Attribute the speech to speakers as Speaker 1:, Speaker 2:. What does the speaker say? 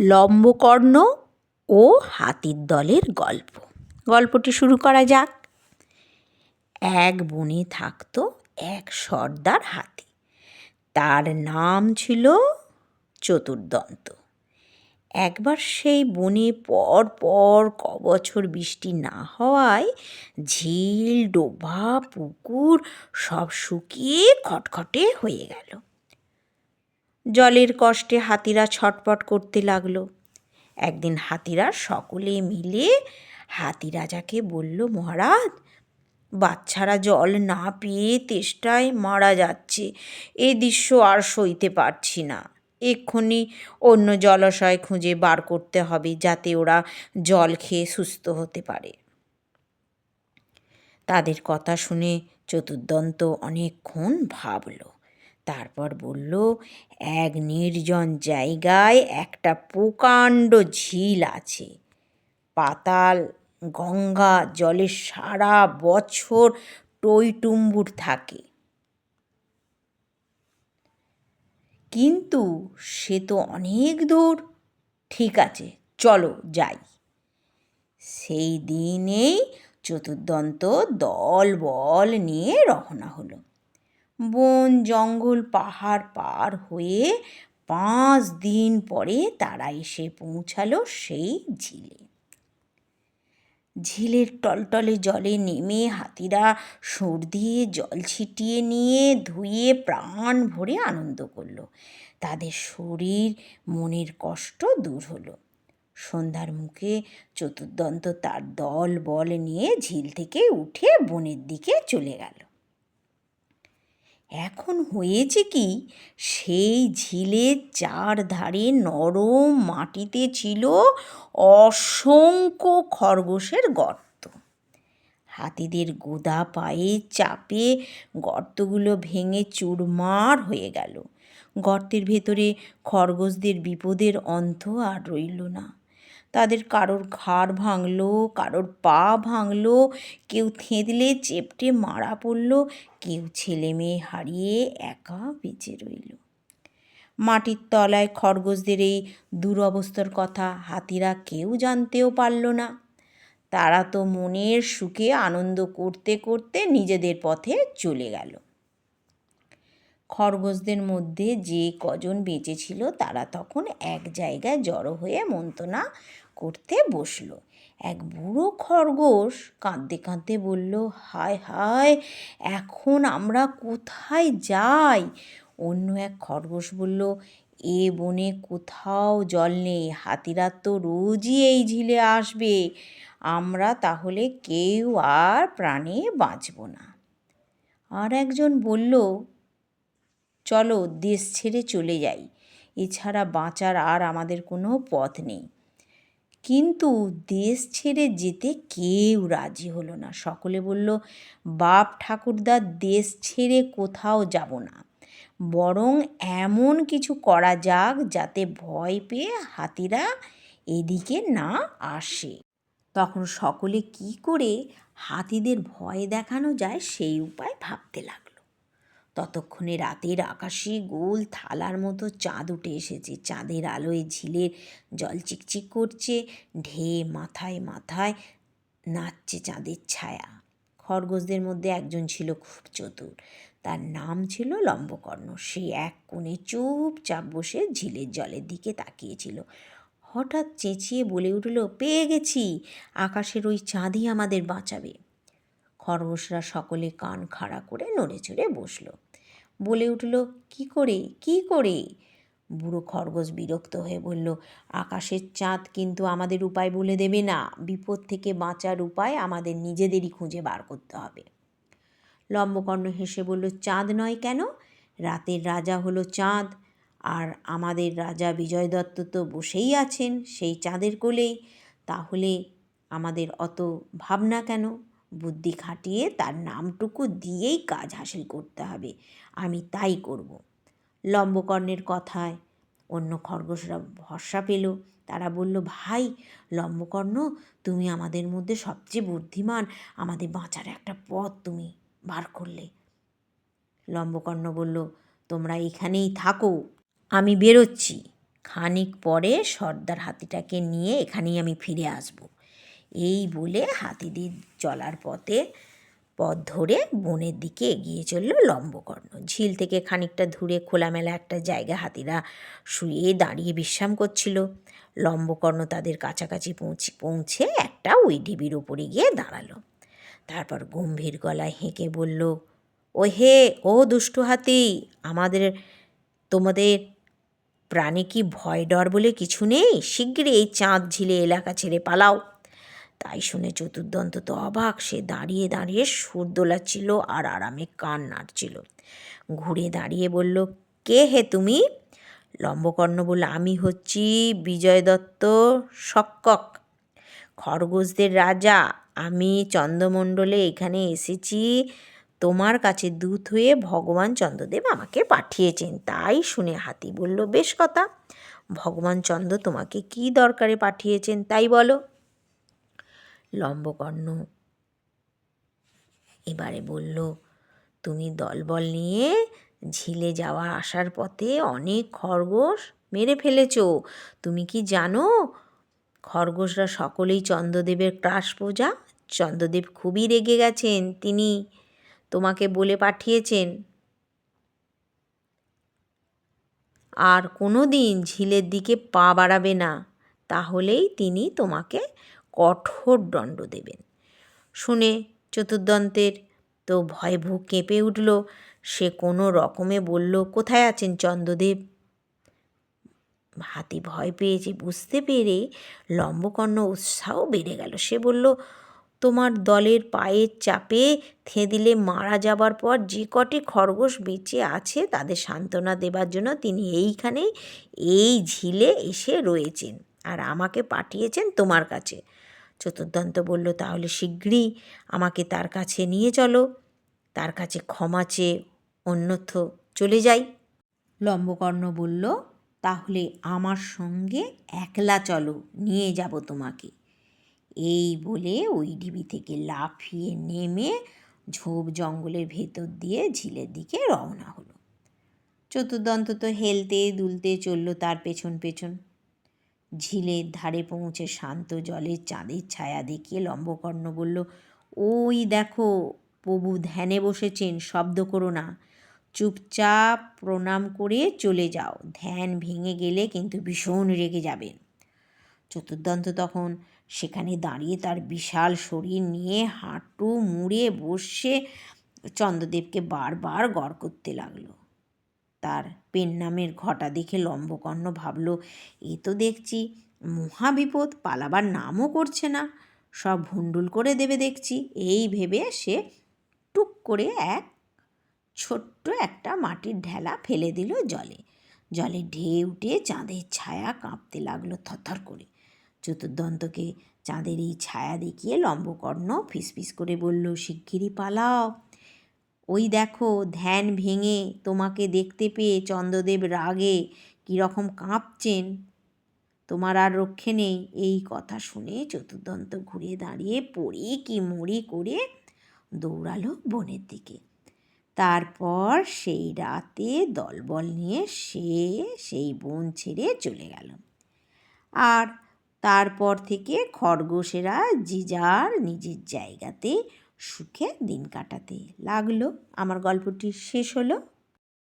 Speaker 1: লম্বকর্ণ ও হাতির দলের গল্প। গল্পটি শুরু করা যাক। এক বনে থাকতো এক সর্দার হাতি। তার নাম ছিল চতুর্দন্ত। একবার সেই বনে পর পর ক বছর বৃষ্টি না হওয়ায় ঝিল, ডোবা, পুকুর সব শুকিয়ে খটখটে হয়ে গেল। জলের কষ্টে হাতিরা ছটপট করতে লাগল। একদিন হাতিরা সকলে মিলে হাতি রাজাকে বলল, মহারাজ, বাচ্চারা জল না পেয়ে তেষ্টায় মারা যাচ্ছে। এ দৃশ্য আর সইতে পারছি না। এক্ষুনি অন্য জলাশয় খুঁজে বার করতে হবে, যাতে ওরা জল খেয়ে সুস্থ হতে পারে। তাদের কথা শুনে চতুর্দন্ত অনেকক্ষণ ভাবলো। তারপর বলল, এক নির্জন জায়গায় একটা প্রকাণ্ড ঝিল আছে। পাতাল, গঙ্গা জলে সারা বছর টইটুম্বুর থাকে। কিন্তু সে তো অনেক দূর। ঠিক আছে, চলো যাই। সেই দিনেই চতুর্দন্ত দল বল নিয়ে রওনা হলো। বন, জঙ্গল, পাহাড় পার হয়ে পাঁচ দিন পরে তারা এসে পৌঁছালো সেই ঝিলে। ঝিলের টলটলে জলে নেমে হাতিরা সুর দিয়ে জল ছিটিয়ে নিয়ে ধুয়ে প্রাণ ভরে আনন্দ করল। তাদের শরীর, মনের কষ্ট দূর হলো। সন্ধ্যার মুখে চতুর্দন্ত তার দল বল নিয়ে ঝিল থেকে উঠে বনের দিকে চলে গেল। এখন হয়েছে কি? সেই ঝিলের চারধারে নরম মাটিতে ছিল অসংখ্য খরগোশের গর্ত। হাতিদের গোদা পায়ে চাপে গর্তগুলো ভেঙে চুরমার হয়ে গেল। গর্তের ভেতরে খরগোশদের বিপদের অন্ত আর রইল না। তাদের কারোর ঘাড় ভাঙলো, কারোর পা ভাঙলো, কেউ থেঁতলে, চেপটে মারা পড়ল, কেউ ছেলে মেয়ে হারিয়ে একা বেঁচে রইল। মাটির তলায় খরগোশদের এই দুরবস্থার কথা হাতিরা কেউ জানতেও পারল না। তারা তো মনের সুখে আনন্দ করতে করতে নিজেদের পথে চলে গেল। খরগোশদের মধ্যে যে কজন বেঁচে ছিল তারা তখন এক জায়গায় জড়ো হয়ে মন্তনা করতে বসল। এক বুড়ো খরগোশ কাঁদতে কাঁদতে বলল, হায় হায়, এখন আমরা কোথায় যাই? অন্য এক খরগোশ বলল, এ বনে কোথাও জল নেই, হাতিরা তো রোজই এই ঝিলে আসবে। আমরা তাহলে কেউ আর প্রাণে বাঁচব না। আর একজন বলল, চলো দেশ ছেড়ে চলে যাই, এছাড়া বাঁচার আর আমাদের কোনো পথ নেই। কিন্তু দেশ ছেড়ে যেতে কেউ রাজি হলো না। সকলে বলল, বাপ ঠাকুরদার দেশ ছেড়ে কোথাও যাব না। বরং এমন কিছু করা যাক যাতে ভয় পেয়ে হাতিরা এদিকে না আসে। তখন সকলে কি করে হাতিদের ভয় দেখানো যায় সেই উপায় ভাবতে লাগল। ততক্ষণে রাতের আকাশে গোল থালার মতো চাঁদ উঠে এসেছে। চাঁদের আলোয় ঝিলের জল চিকচিক করছে, ঢে মাথায় মাথায় নাচছে চাঁদের ছায়া। খরগোশদের মধ্যে একজন ছিল খুব চতুর। তার নাম ছিল লম্বকর্ণ। সে এক কোণে চুপচাপ বসে ঝিলের জলের দিকে তাকিয়েছিল। হঠাৎ চেঁচিয়ে বলে উঠল, পেয়ে গেছি! আকাশের ওই চাঁদই আমাদের বাঁচাবে। খরগোশরা সকলে কান খাড়া করে নড়ে চড়ে বসল। বলে উঠল, কি করে কি করে? বুড়ো খরগোশ বিরক্ত হয়ে বলল, আকাশের চাঁদ কিন্তু আমাদের উপায় বলে দেবে না। বিপদ থেকে বাঁচার উপায় আমাদের নিজেদেরই খুঁজে বার করতে হবে। লম্বকর্ণ হেসে বলল, চাঁদ নয় কেন? রাতের রাজা হলো চাঁদ, আর আমাদের রাজা বিজয় দত্ত তো বসেই আছেন সেই চাঁদের কোলেই। তাহলে আমাদের অত ভাবনা কেন? বুদ্ধি খাটিয়ে তার নামটুকু দিয়েই কাজ হাসিল করতে হবে। আমি তাই করব। লম্বকর্ণের কথায় অন্য খরগোশরা ভরসা পেল। তারা বলল, ভাই, লম্বকর্ণ, তুমি আমাদের মধ্যে সবচেয়ে বুদ্ধিমান। আমাদের বাঁচার একটা পথ তুমি বার করলে। লম্বকর্ণ বলল, তোমরা এখানেই থাকো। আমি বেরোচ্ছি। খানিক পরে সর্দার হাতিটাকে নিয়ে এখানেই আমি ফিরে আসব। এই বলে হাতিদের চলার পথে, পথ ধরে বনের দিকে এগিয়ে চলল লম্বকর্ণ। ঝিল থেকে খানিকটা দূরে খোলামেলা একটা জায়গা হাতিরা শুয়ে দাঁড়িয়ে বিশ্রাম করছিল। লম্বকর্ণ তাদের কাছাকাছি পৌঁছে পৌঁছে একটা ওই ঢিবির ওপরে গিয়ে দাঁড়াল। তারপর গম্ভীর গলায় হেঁকে বলল ও হে ও দুষ্টু হাতি, আমাদের, তোমাদের প্রাণে কি ভয় ডর বলে কিছু নেই? শিগগিরই এই চাঁদ ঝিলে এলাকা ছেড়ে পালাও। তাই শুনে চতুর্দন্ত তো অবাক। সে দাঁড়িয়ে দাঁড়িয়ে সুর দোলাচ্ছিল আর আরামে কান নাড়ছিল। ঘুরে দাঁড়িয়ে বলল, কে হে তুমি? লম্বকর্ণ বলল, আমি হচ্ছি বিজয় দত্ত সক্কক, খরগোশদের রাজা। আমি চন্দ্রমণ্ডলে এখানে এসেছি। তোমার কাছে দূত হয়ে ভগবান চন্দ্রদেব আমাকে পাঠিয়েছেন। তাই শুনে হাতি বলল, বেশ কথা। ভগবান চন্দ্র তোমাকে কি দরকারে পাঠিয়েছেন তাই বলো। লম্বকর্ণ। এবারে বলল, তুমি দলবল নিয়ে ঝিলে যাওয়া আসার পথে অনেক খরগোশ মেরে ফেলেছ। তুমি কি জানো, খরগোশরা সকলেই চন্দ্রদেবের ক্রাস পূজা চন্দ্রদেব খুবই রেগে গেছেন। তিনি তোমাকে বলে পাঠিয়েছেন, আর কোনো দিন ঝিলের দিকে পা বাড়াবে না। তাহলেই তিনি তোমাকে কঠোর দণ্ড দেবেন। শুনে চতুর্দন্তের তো ভয় ভূ কেঁপে উঠল। সে কোনো রকমে বলল, কোথায় আছেন চন্দ্রদেব? হাতি ভয় পেয়েছে বুঝতে পেরে লম্বকর্ণ উৎসাহ বেড়ে গেল। সে বলল, তোমার দলের পায়ের চাপে থেঁদিলে মারা যাবার পর যে কটি খরগোশ বেঁচে আছে তাদের সান্ত্বনা দেবার জন্য তিনি এইখানে এই ঝিলে এসে রয়েছেন। আর আমাকে পাঠিয়েছেন তোমার কাছে। চতুর্দন্ত বলল, তাহলে শীঘ্রই আমাকে তার কাছে নিয়ে চলো। তার কাছে ক্ষমা চেয়ে অন্যথ চলে যাই। লম্বকর্ণ বলল, তাহলে আমার সঙ্গে একলা চলো, নিয়ে যাব তোমাকে। এই বলে ওই ডিবি থেকে লাফিয়ে নেমে ঝোপ জঙ্গলের ভেতর দিয়ে ঝিলের দিকে রওনা হলো। চতুর্দন্ত তো হেলতে দুলতে চলল তার পেছন পেছন। ঝিলের ধারে পৌঁছে শান্ত জলের চাঁদের ছায়া দেখিয়ে লম্বকর্ণ বলল, ওই দেখো, প্রভু ধ্যানে বসেছেন, শব্দ করো না। চুপচাপ প্রণাম করে চলে যাও। ধ্যান ভেঙে গেলে কিন্তু ভীষণ রেগে যাবেন। চতুর্দন্ত তখন সেখানে দাঁড়িয়ে তার বিশাল শরীর নিয়ে হাঁটু মুড়ে বসে চন্দ্রদেবকে বারবার গড় করতে লাগল। তার পেন নামের ঘটা দেখে লম্বকর্ণ ভাবল, এ তো দেখছি মহাবিপদ পালাবার নামও করছে না। সব ভুন্ডুল করে দেবে দেখছি। এই ভেবে সে টুক করে এক ছোট্ট একটা মাটির ঢেলা ফেলে দিল জলে। জলে ঢেউটে চাঁদের ছায়া কাঁপতে লাগল থরথর করে। চতুর্দন্তকে চাঁদের এই ছায়া দেখিয়ে লম্বকর্ণ ফিসফিস করে বলল, শিগগিরই পালাও। ওই দেখো ধ্যান ভেঙে তোমাকে দেখতে পেয়ে চন্দ্রদেব রাগে কীরকম কাঁপছেন। তোমার আর রক্ষে নেই। এই কথা শুনে চতুর্দন্ত ঘুরে দাঁড়িয়ে পড়ি কি মুড়ি করে দৌড়ালো বনের দিকে। তারপর সেই রাতে দলবল নিয়ে সে সেই বন ছেড়ে চলে গেল। আর তারপর থেকে খরগোশেরা যে যার নিজের জায়গাতে সুখে দিন কাটাতে লাগল। আমার গল্পটি শেষ হলো।